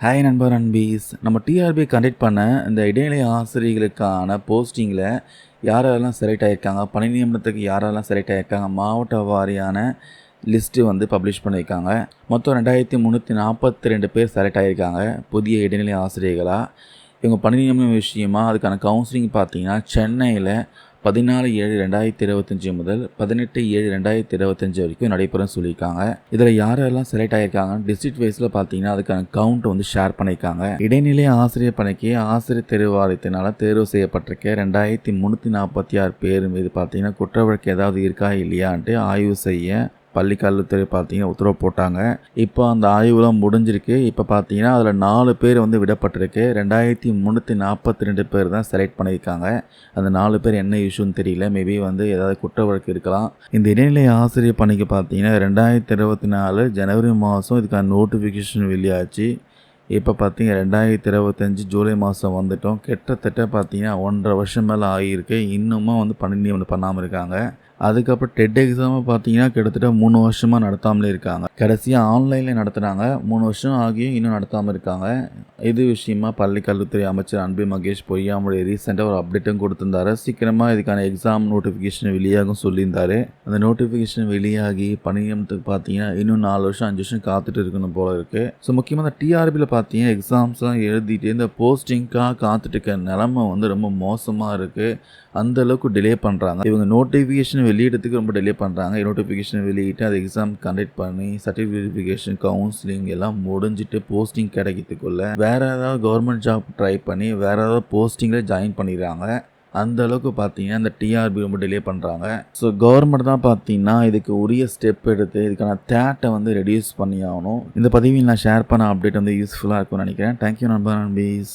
Hi நண்பர் அன்பீஸ். நம்ம TRP conduct பண்ண இந்த இடைநிலை ஆசிரியர்களுக்கான போஸ்டிங்கில் யாரெல்லாம் செலக்ட் ஆகியிருக்காங்க பணி நியமனத்துக்கு யாரெல்லாம் செலக்ட் ஆகியிருக்காங்க மாவட்ட வாரியான லிஸ்ட்டு வந்து பப்ளிஷ் பண்ணியிருக்காங்க. மொத்தம் ரெண்டாயிரத்தி முந்நூற்றி நாற்பத்தி ரெண்டு பேர் செலக்ட் ஆகியிருக்காங்க புதிய இடைநிலை ஆசிரியர்களாக இவங்க பணி நியமனம் விஷயமா அதுக்கான கவுன்சிலிங் பார்த்தீங்கன்னா சென்னையில் பதினாலு ஏழு ரெண்டாயிரத்தி இருபத்தஞ்சு முதல் பதினெட்டு ஏழு ரெண்டாயிரத்தி இருபத்தஞ்சி வரைக்கும் நடைபெறும் சொல்லியிருக்காங்க. இதில் யாரெல்லாம் செலக்ட் ஆகியிருக்காங்க டிஸ்ட்ரிக்ட் வைஸில் பார்த்தீங்கன்னா அதுக்கான கவுண்ட் வந்து ஷேர் பண்ணியிருக்காங்க. இடைநிலை ஆசிரியர் பணிக்கு ஆசிரியர் தேர்வு தேர்வு செய்யப்பட்டிருக்க ரெண்டாயிரத்தி முந்நூற்றி நாற்பத்தி ஆறு பேர் மீது பார்த்தீங்கன்னா குற்ற வழக்கு ஏதாவது இருக்கா இல்லையான்ட்டு ஆய்வு செய்ய பள்ளி கல்வித்துறை பார்த்தீங்கன்னா உத்தரவு போட்டாங்க. இப்போ அந்த ஆய்வுலாம் முடிஞ்சிருக்கு. இப்போ பார்த்தீங்கன்னா அதில் நாலு பேர் வந்து விடப்பட்டிருக்கு. ரெண்டாயிரத்தி முந்நூற்றி நாற்பத்தி ரெண்டு பேர் தான் செலக்ட் பண்ணியிருக்காங்க. அந்த நாலு பேர் என்ன இஷ்யூன்னு தெரியல. மேபி வந்து ஏதாவது குற்ற வழக்கு இருக்கலாம். இந்த இடைநிலை ஆசிரியர் பணிக்கு பார்த்தீங்கன்னா ரெண்டாயிரத்தி இருபத்தி நாலு ஜனவரி மாதம் இதுக்கான நோட்டிஃபிகேஷன் வெளியாச்சு. இப்போ பார்த்தீங்க ரெண்டாயிரத்தி இருபத்தஞ்சி ஜூலை மாதம் வந்துட்டோம். கிட்டத்தட்ட பார்த்தீங்கன்னா ஒன்றரை வருஷம் மேலே ஆகியிருக்கு. இன்னுமும் வந்து பணி நியமனம் பண்ணாமல் இருக்காங்க. அதுக்கப்புறம் டெட் எக்ஸாமை பார்த்தீங்கன்னா கிட்டத்தட்ட மூணு வருஷமாக நடத்தாமலே இருக்காங்க. கடைசியாக ஆன்லைனில் நடத்துகிறாங்க மூணு வருஷம் ஆகியும் இன்னும் நடத்தாமல் இருக்காங்க. இது விஷயமா பள்ளி கல்வித்துறை அமைச்சர் அன்பு மகேஷ் பொய்யாமுடைய ரீசெண்டாக ஒரு அப்டேட்டும் கொடுத்துருந்தாரு. சீக்கிரமாக இதுக்கான எக்ஸாம் நோட்டிஃபிகேஷன் வெளியாகும் சொல்லியிருந்தாரு. அந்த நோட்டிஃபிகேஷன் வெளியாகி பணியமத்துக்கு பார்த்தீங்கன்னா இன்னும் நாலு வருஷம் அஞ்சு வருஷம் காத்துட்டு இருக்கணும் போல இருக்குது ஸோ முக்கியமாக இந்த டிஆர்பியில் பார்த்தீங்கன்னா எக்ஸாம்ஸ்லாம் எழுதிட்டு இந்த போஸ்டிங்காக காத்துட்டு இருக்க நிலமை வந்து ரொம்ப மோசமாக இருக்குது அந்த அளவுக்கு டிலே பண்ணுறாங்க இவங்க நோட்டிஃபிகேஷன் வெளியிடத்துக்கு ரொம்ப டிலே பண்ணுறாங்க நோட்டிஃபிகேஷன் வெளியிட்டு அது எக்ஸாம் கண்டக்ட் பண்ணி சர்டிஃபிகேட் வெரிஃபிகேஷன் கவுன்சிலிங் எல்லாம் முடிஞ்சிட்டு போஸ்டிங் கிடைக்கிறதுக்குள்ள வேற ஏதாவது கவர்மெண்ட் ஜாப் ட்ரை பண்ணி வேற ஏதாவது போஸ்டிங்கில் ஜாயின் பண்ணிடுறாங்க. அந்த அளவுக்கு பார்த்தீங்கன்னா இந்த டிஆர்பி ரொம்ப டிலே பண்ணுறாங்க ஸோ கவர்மெண்ட் தான் பார்த்தீங்கன்னா இதுக்கு உரிய ஸ்டெப் எடுத்து இதுக்கான தேட்டை வந்து ரெடியூஸ் பண்ணி ஆகணும் இந்த பதிவில் நான் ஷேர் பண்ண அப்டேட் வந்து யூஸ்ஃபுல்லாக இருக்கும்னு நினைக்கிறேன். தேங்க்யூ நண்பர் நண்பீஸ்.